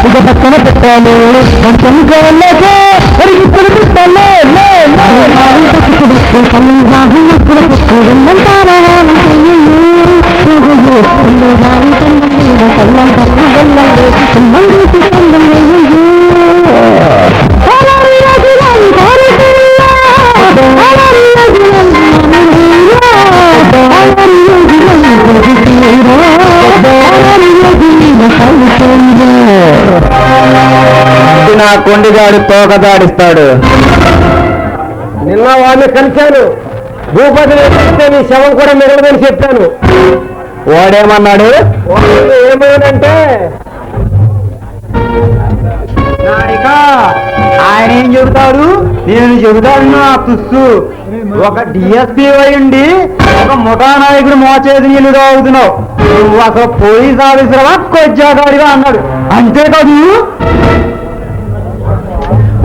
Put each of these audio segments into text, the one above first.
ఇక పక్కన పెట్టాలి కొంచెం కావాలి కొండిగాడు తోక దాడిస్తాడు నిన్న వాడిని కలిశాను. భూపతి వేస్తే నీ శవం కూడా మిగలదని చెప్పాను. వాడేమన్నాడు? వాడు ఏమైందంటే ఆయన ఏం చెబుతాడు? నేను చెబుతాడు నా తుస్సు. ఒక డిఎస్పీ అయ్యండి ఒక ముఠా నాయకుడు మోచేది నీళ్ళు తాగుతున్నావు. నువ్వు అసలు పోలీస్ ఆఫీసర్వా కొచ్చాగాడిగా అన్నాడు. అంతే కాదు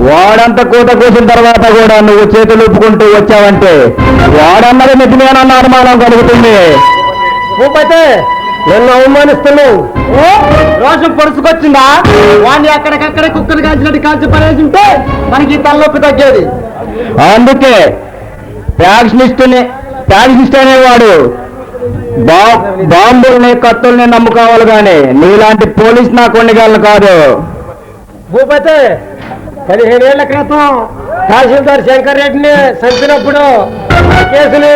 వాడంత కూత కూసిన తర్వాత కూడా నువ్వు చేతులు ఊపుకుంటూ వచ్చావంటే వాడన్నది నిజమేనన్న అనుమానం కలుగుతుంది. భూపతి నన్ను అవమానిస్తున్నావు. రోషం పొడుచుకొచ్చిందా? వాడిని ఎక్కడికక్కడ కుక్కలు కాల్చినట్టు కాల్చి పడేసింటే మనకి తలనొప్పి తగ్గేది. అందుకే ఫ్యాక్షనిస్ట్ని ఫ్యాక్షనిస్ట్ అనేవాడు బా బాంబుల్ని కత్తుల్ని నమ్ముకోవాలి కానీ నీలాంటి పోలీస్ నా కొండగాళ్ళు కాదు. భూపతి పదిహేనేళ్ళ క్రితం తహసీల్దార్ శంకర్ రెడ్డిని చంపినప్పుడు కేసులు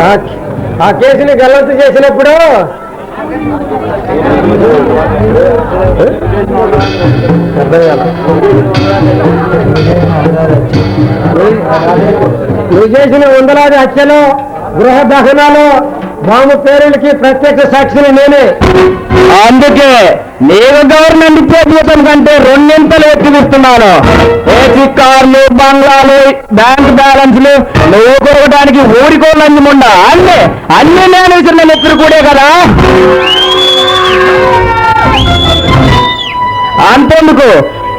కేసుని ఆ- కేసుని గల్లంతు చేసినప్పుడు నువ్వు చేసిన వందలాది హత్యలు గృహ దహనాలు బాంబు పేరులకి ప్రత్యక్ష సాక్షిని నేనే. అందుకే నేను గవర్నమెంట్ ఇచ్చే జీతం కంటే రెండింతలు ఎక్కిస్తున్నాను ఏసీ కార్లు బంగ్లాలు బ్యాంక్ బ్యాలెన్స్లు నువ్వు కొరగడానికి ఊరికోళ్ళని ముండా అన్నీ అన్ని నేను ఇచ్చిన నెత్తురు కూడా కదా. అంతేందుకు?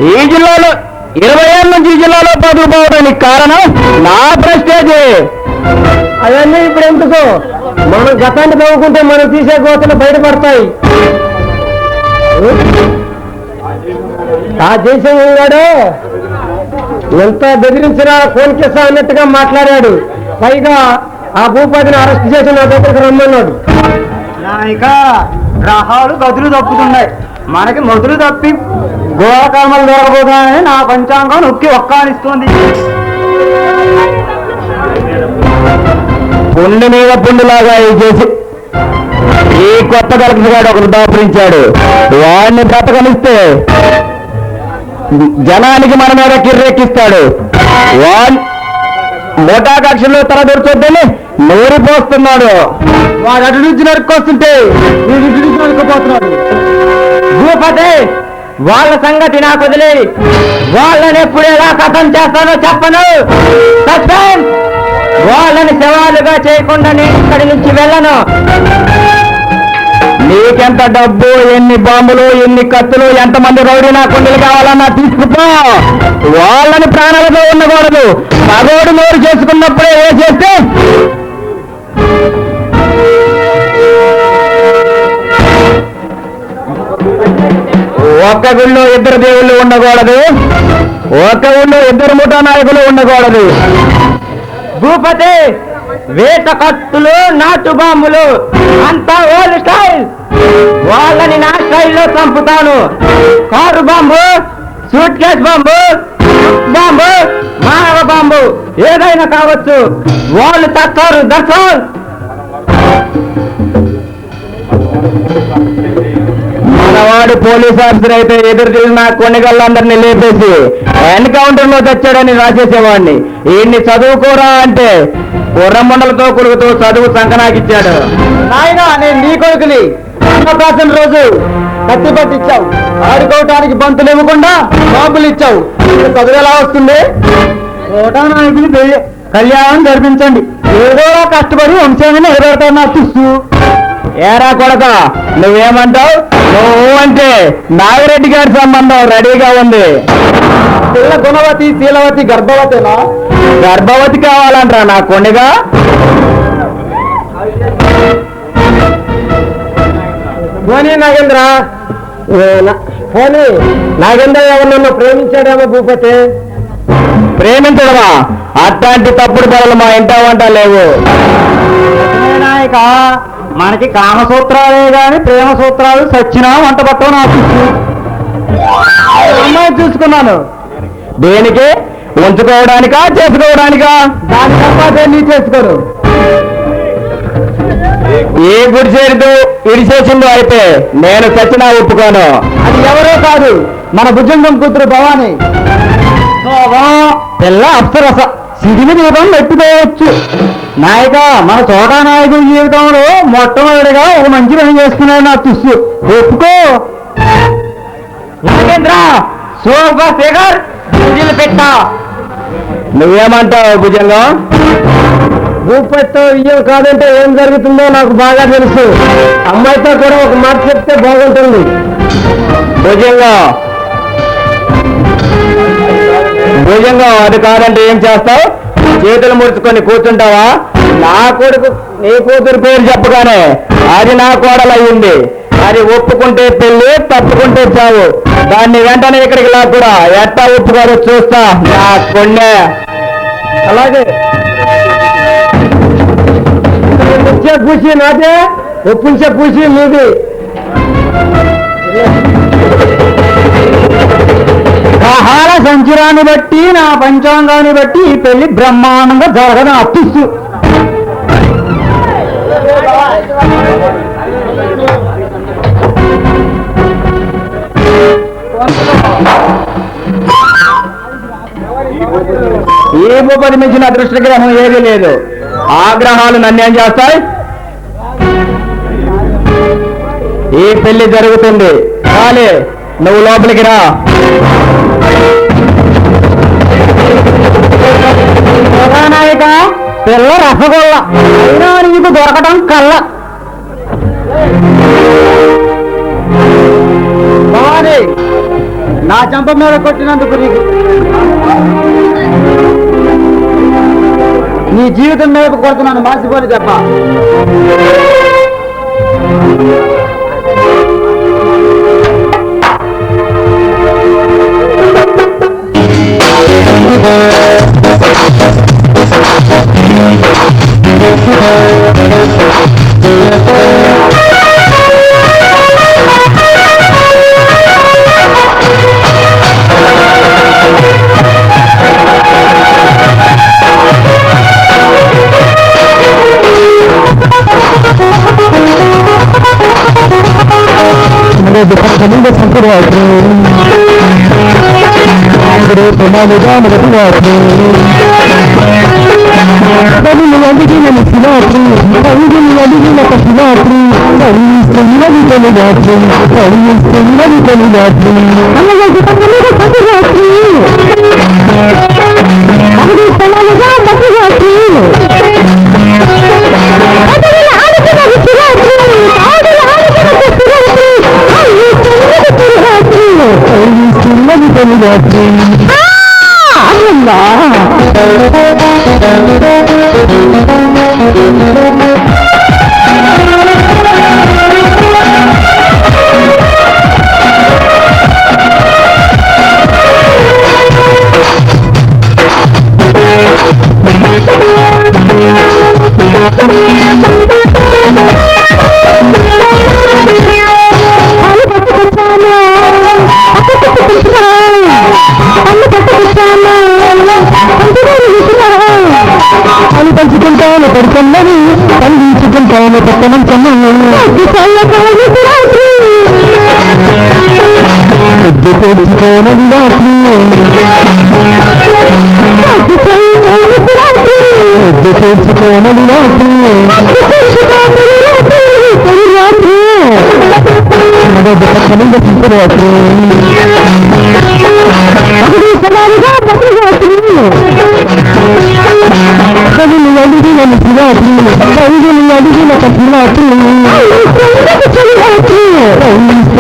ఈ జిల్లాలో ఇరవై ఏళ్ళ నుంచి ఈ జిల్లాలో బతుకుపోవడానికి కారణం నా ప్రెస్టేజ్ అవన్నీ ఇప్పుడు ఎందుకు? మనం గతాన్ని తవ్వుకుంటే మనం తీసే గోతలు బయటపడతాయి. ఆ దేశం ఉన్నాడు. ఎంత బెదిరించినా కోల్కేసా అన్నట్టుగా మాట్లాడాడు. పైగా ఆ భూపతిని అరెస్ట్ చేసి నా దగ్గరకు రమ్మన్నాడు. నాయక గ్రహాలు గదులు తప్పుతున్నాయి. మనకి మొదలు తప్పి గోళకర్మలు దొరకబోతున్నాయని నా పంచాంగం నొక్కి ఒక్కానిస్తుంది. పుండు మీద పుండులాగా చేసి ఈ కొత్త కలెక్టర్ గారు ఒకరు దాపరించాడు. వాడిని బ్రతకనిస్తే జనానికి మన మీద కిర్రెక్కిస్తాడు. వాడ్ మోటా కక్షలో తల దొరుకుతుందని నూరిపోస్తున్నాడు వాడు అటు నుంచి నరుక్కొస్తుంటే వీడు ఇటు నుంచి నరుక్కుపోతున్నాడు భూపతి వాళ్ళ సంగతి నాకు వదిలే వాళ్ళని ఎప్పుడు ఎలా కథం చేస్తానో చెప్పను. సస్పెన్స్! వాళ్ళని సవాలుగా చేయకుండా నేను ఇక్కడి నుంచి వెళ్ళను. నీకెంత డబ్బు ఎన్ని బాంబులు ఎన్ని కత్తులు ఎంతమంది రౌడీ నా కొండలు కావాలన్నా తీసుకుపో. వాళ్ళని ప్రాణాలతో ఉండకూడదు. పగోడు నోరు చేసుకున్నప్పుడే ఏ చేస్తే? ఒక్క గుళ్ళో ఇద్దరు దేవుళ్ళు ఉండకూడదు. ఒక్క ఊళ్ళో ఇద్దరు ముఠా నాయకులు ఉండకూడదు. భూపతి వేట కత్తులు నాటు బాంబులు అంతా ఓల్డ్ స్టైల్ వాళ్ళని నా స్టైల్లో చంపుతాను. Car bomb suitcase bomb bomb మానవ బాంబు ఏదైనా కావచ్చు. వాళ్ళు తత్తారు దర్శన్. మనవాడు పోలీస్ ఆఫీసర్ అయితే ఎదురు తిరిగిన కొన్నిగళ్ళందరినీ లేపేసి ఎన్కౌంటర్లో తెచ్చాడని రాసేసేవాడిని. ఈయన్ని చదువుకోరా అంటే కుర్రమండలతో కొడుకుతో చదువు సంకనాకిచ్చాడు. నాయన నేను నీ కొడుకుని అన్నప్రాసం రోజు కత్తి ఇచ్చావు ఆడుకోవటానికి బంతులు ఇవ్వకుండా బాంబులు ఇచ్చావు. చదువు ఎలా వస్తుంది? కోటా నాయకుని కళ్యాణం జరిపించండి. ఏదో కష్టపడి వంశాన్ని నిలబెడతాను నా తుస్సు ఏరా కొడక నువ్వేమంటావు? నువ్వు అంటే నాగిరెడ్డి గారి సంబంధం రెడీగా ఉంది. పిల్ల గుణవతి శీలవతి గర్భవతినా? గర్భవతి కావాలంటారా నా కొండగా పోనీ నాగేంద్ర. పోనీ నాగేంద్ర ఎవరినన్నా ప్రేమించాడేమో భూపతి? ప్రేమించడమా? అట్లాంటి తప్పుడు పనులు మా ఇంట వంట లేవు. నాయక? మనకి కామసూత్రాలే కానీ ప్రేమ సూత్రాలు సచ్చినా వంట పట్టవు నాకు. అమ్మాయి చూసుకున్నాను. దేనికి? ఉంచుకోవడానికా చేసుకోవడానికా? దాని తప్ప నీ చేసుకోరు. ఏ గుడి చేరుతూ ఇడిచేసిందో అయితే నేను సచ్చినా ఒప్పుకోను. అది ఎవరో కాదు మన భుజంగం కూతురు భవానీ. పిల్ల అప్సరస. సిడిని దీపం పెట్టుకోవచ్చు నాయక మన చోట నాయకుడి జీవితంలో మొట్టమొదటిగా ఒక మంచి పని చేసుకున్నాడు నా తుస్సు ఒప్పుకో. నాగేంద్ర సూపర్ ఫిగర్ పెట్ట. నువ్వేమంటావు భుజంగం? భూపతితో విజయం కాదంటే ఏం జరుగుతుందో నాకు బాగా తెలుసు. అమ్మాయితో కూడా ఒక మాట చెప్తే బాగుంటుంది. భుజంగం. భుజంగా అది కాదంటే ఏం చేస్తావు? చేతులు ముడుచుకొని కూర్చుంటావా? నా కొడుకు నీ కూతురు పేరు చెప్పగానే అది నా కోడలయ్యింది అది ఒప్పుకుంటే పెళ్ళి తప్పుకుంటే చావు. దాన్ని వెంటనే ఇక్కడికి లాక్కురా ఎట్టా ఒప్పుకోరు చూస్తా నా కొన్నే. అలాగే. వచ్చే పూసి నాదే ఒప్పించే పూసి మీది. ఆహార సంచురాన్ని బట్టి నా పంచాంగాన్ని బట్టి ఈ పెళ్ళి బ్రహ్మాండంగా జరగని అప్పిస్తు ఏ భూపతి మించిన అదృష్ట గ్రహం ఏమీ లేదు. ఆగ్రహాలు నన్ను ఏం చేస్తాయి? ఈ పెళ్ళి జరుగుతుంది. కాలే నువ్వు లోపలికి రా. కథానాయక పిల్ల రసగొల్ల. అయినా నీకు దొరకటం కళ్ళ భవాని నా చెంప మీద కొట్టినందుకు నీకు నీ జీవితం మీద కొడుతున్నాను మార్చిపోని చెప్ప. సమీప సంకురాత్రి ప్రణాళిగా మొదటి రాత్రి కనులు అడిగిన శిలాత్రి కనులు అడిగిన శిలాత్రి కనిస్తున్నది తొలి రాత్రి కనిస్తున్నది తొలి రాత్రి పెద్ద తెలుసుకోనది రాత్రి పెద్ద తెలుసుకోనది రాత్రి మొదటి పక్కన రాత్రి అప్పుడు సమాధిగా ప్రతి రాత్రి కవిని అడిగిన శివాత్రి కవిని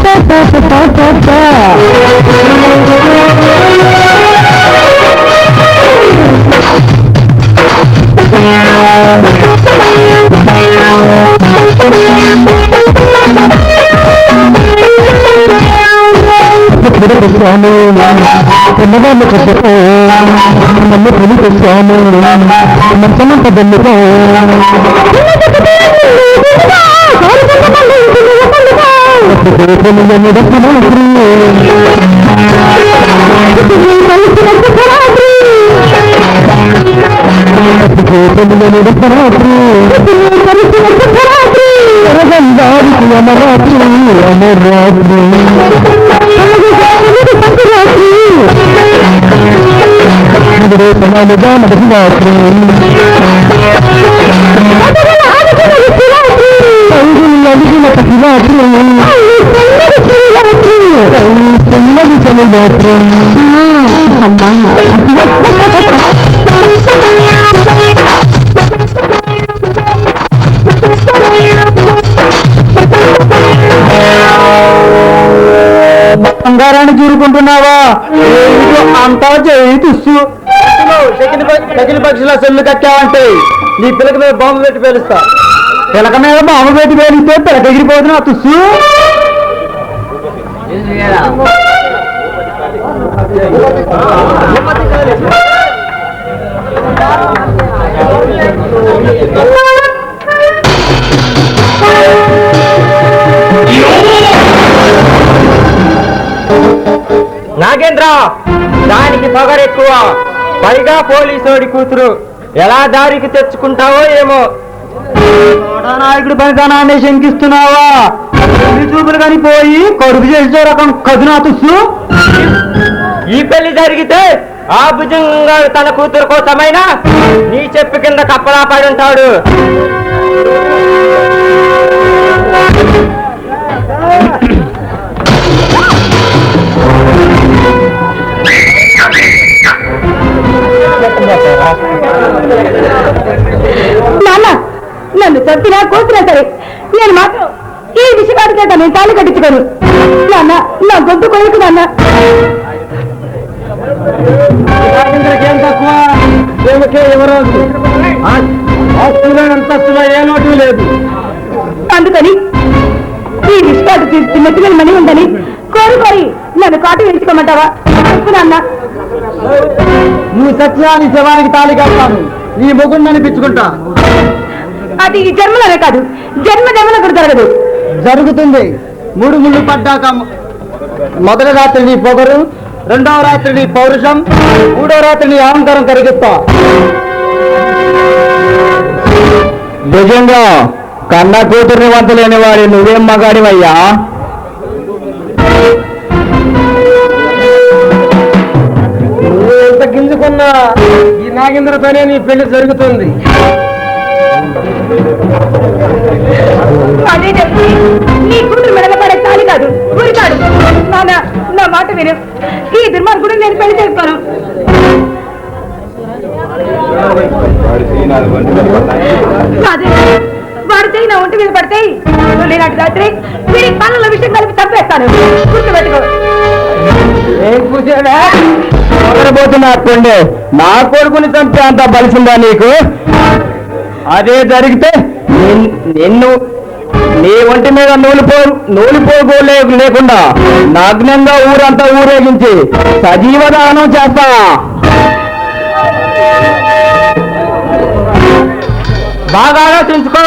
అడిగిన శివాత్రి స్వామి పిల్లవాళ్ళు కొద్దిగా నన్ను పెళ్ళి స్వామి రాత్రి అమరాత్రి అమరాత్రి సమాలుగా మధురాత్రి అడిగిన పసిరాత్రి చిన్నది చలిరాత్రి బంగారాన్ని చూరుకుంటున్నావా? అంతా చేయి తుస్సు. తగిన పక్షుల సెల్లు కట్టావంటే నీ పిల్లక మీద బాంబు పెట్టి పేలుస్తా. పిలక మీద బాంబు పెట్టి పేలిస్తే పిలక ఎగిరిపోతున్నా తుస్సు? నాగేంద్ర దానికి పగరెక్కువ. పైగా పోలీసోడి కూతురు. ఎలా దారికి తెచ్చుకుంటావో ఏమో. నాయకుడి పనితనాన్ని శంకిస్తున్నావా? చూపులు కానీ పోయి కొడుకు చేసే రకం కదునా తుస్సు? ఈ పెళ్ళి జరిగితే ఆ భుజంగా తన కూతురు కోసమైనా నీ చెప్పు కింద కప్పలా పడి ఉంటాడు. కట్టించుకోను నాన్న నా గొంతు కొడుకు నాన్న. ఏం లోటు లేదు. అందుకని ఈ నెత్తి మీద మణి ఉందని కోరి కోరి నన్ను కాటు వేయించుకోమంటావా చెప్పు నాన్న. నువ్వు సత్యాన్ని శవానికి తాళి కడతాను. నీ మొగుడిని అనిపించుకుంటా. అది ఈ జన్మలోనే కాదు జన్మ జన్మలో కూడా జరగదు. జరుగుతుంది. మూడు ముళ్ళు పడ్డాక మొదటి రాత్రి నీ పొగరు రెండవ రాత్రి నీ పౌరుషం మూడో రాత్రి నీ అహంకారం కరిగిస్తా నిజంగా కన్న కూతుర్ని వంతలేని వాడి నువ్వేం మగాడివయ్యా? ఎంత గింజుకున్నా ఈ నాగేంద్రతోనే నీ పెళ్ళి జరుగుతుంది. నీ కూతురు మెడల కాదు ఊరి కాదు నాన్న నా మాట విను. ఈ దుర్మార్గుడు నేను పెళ్ళి చేస్తాను అదే వాడు చేయి నా ఒంటి మీద పడితే లేనాటి రాత్రి మీరు కాళ్ళలో విషయం కలిపి చంపేస్తాను. గుర్తుపెట్టుకో. ఏం నా కొడుకుని చంపే అంత బలిసిందా నీకు? అదే జరిగితే నిన్ను నీ ఒంటి మీద నూలిపో నూలిపోగోలే లేకుండా నగ్నంగా ఊరంతా ఊరేగించి సజీవ దహనం చేస్తా. బాగా ఆలోచించుకో.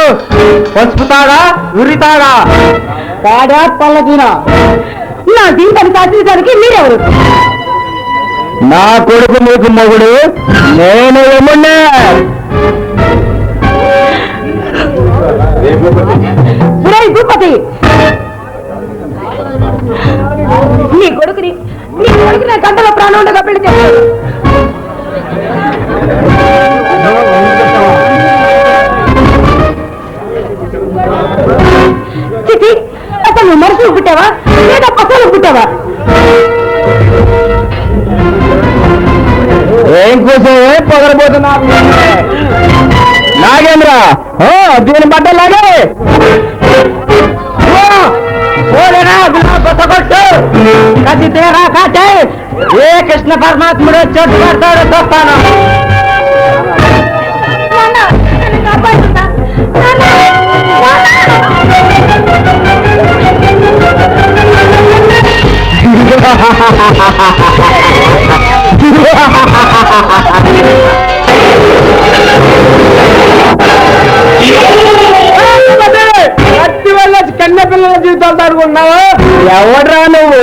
పసుపు తాగా ఉరి తాగా. తాడా పల్లకినా నా జీవితాన్ని శాసించడానికి మీరెవరు? నా కొడుకు నీకు మొగుడు నేను ఒరేయ్ భూపతి! నీ కొడుకుని నీ కొడుకు నా గంటలో ప్రాణం ఉండగా పెళ్ళి చేస్తాడు చిచి అసలు నువ్వు మనుషులు పుట్టావా? లేదా పశువులు పుట్టావా? ఏం కోసం ఏం పొగరబోతున్నా నాగేంద్ర! ఓ దీని బట్ట లాగే! కది తేరా కాటే! ఏ కృష్ణ పరమాత్ముడు చెట్టు పడతాడు తొప్పాను ha ha ha ha ha కత్తి వల్ల కన్న జీవితాలు తాడుకుంటున్నావా ఎవడ్రా నువ్వు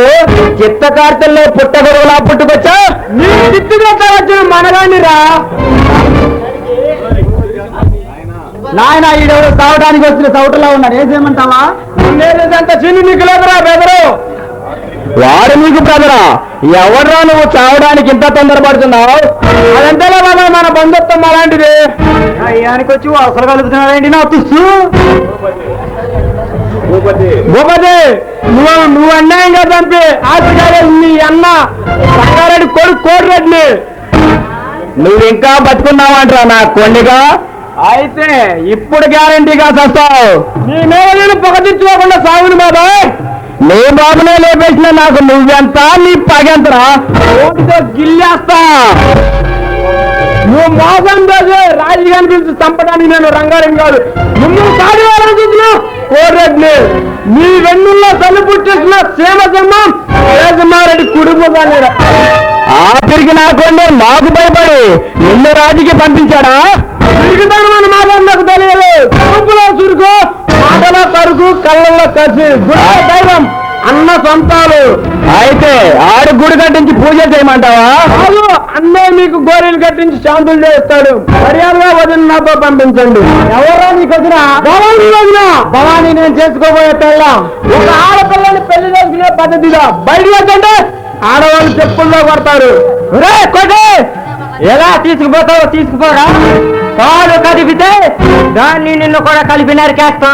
చిత్తకార్తెల్లో పుట్టగొడవలా పుట్టుకొచ్చా? నీ చిత్తుగా వచ్చిన మనగానిరా? నాయన ఈడెవరు తాగడానికి వచ్చిన సౌటలా ఉన్నాడు. ఏం చేయమంటావా? చిన్ని నీకు లేదురా బెదరు. వాడు నీకు బ్రదరా ఎవడ్రా నువ్వు చావడానికి ఇంత తొందరపడుతున్నావు? అదంతేలే బాబా మన బంధుత్వం అలాంటిది? అయ్యానికి వచ్చి అసలు కలుగుతున్నావేంటి నా తుస్సు? భూపతి. నువ్వు నువ్వు అన్యాయంగా చంపి ఆశగారే నీ అన్న రంగారెడ్డి కొడుకు కోడిరెడ్డి నువ్వు ఇంకా బతుకున్నావంటరా నా కొండిగా? అయితే ఇప్పుడు గ్యారంటీగా చస్తావు. నీ మీద నేను పొగదించుకోకుండా సాగును బాబాయ్. నీ బాబునే లేపేసిన నాకు నువ్వెంత? నీ పగెంతరా? ఓటుతో గిల్లేస్తా. నువ్వు మోసం చేసి రాజకీయాన్ని పిలిచి చంపడానికి నేను రంగారం కాదు నువ్వు సాడి వాళ్ళని కోరెడ్ని నీ వెన్నుల్లో తల్లి సేమ సీమ రాజమారెడ్డి శేషమారెడ్డి కుటుంబాన్ని ఆఖరికి నాకుండా మాకు భయపడి నిన్ను రాజుకి పంపించాడా? తిరుగుతాను మాట నాకు తెలియదు. చూపులో చురుకు మాటలో కరుకు కళ్ళల్లో కసి అన్న సొంతాలు అయితే ఆడు గుడి కట్టించి పూజ చేయమంటావా? కాదు అన్నే మీకు గోరీలు కట్టించి శాంతులు చేస్తాడు మర్యాదగా వదిన నాతో పంపించండి. ఎవరో నీకు వదిన? భవానీ వదిన. భవానీ నేను చేసుకోబోయే పెళ్ళాం. ఒక ఆడపిల్లని పెళ్ళి చేసుకునే పద్ధతిగా బయటికి వచ్చండి. ఆడవాళ్ళు చెప్పుల్లో కొడతారు రే కొట్టే! ఎలా తీసుకుపోతావో తీసుకుపోరా. కాలు కదిపితే దాన్ని నిన్ను కూడా కలిపి నరికేస్తా.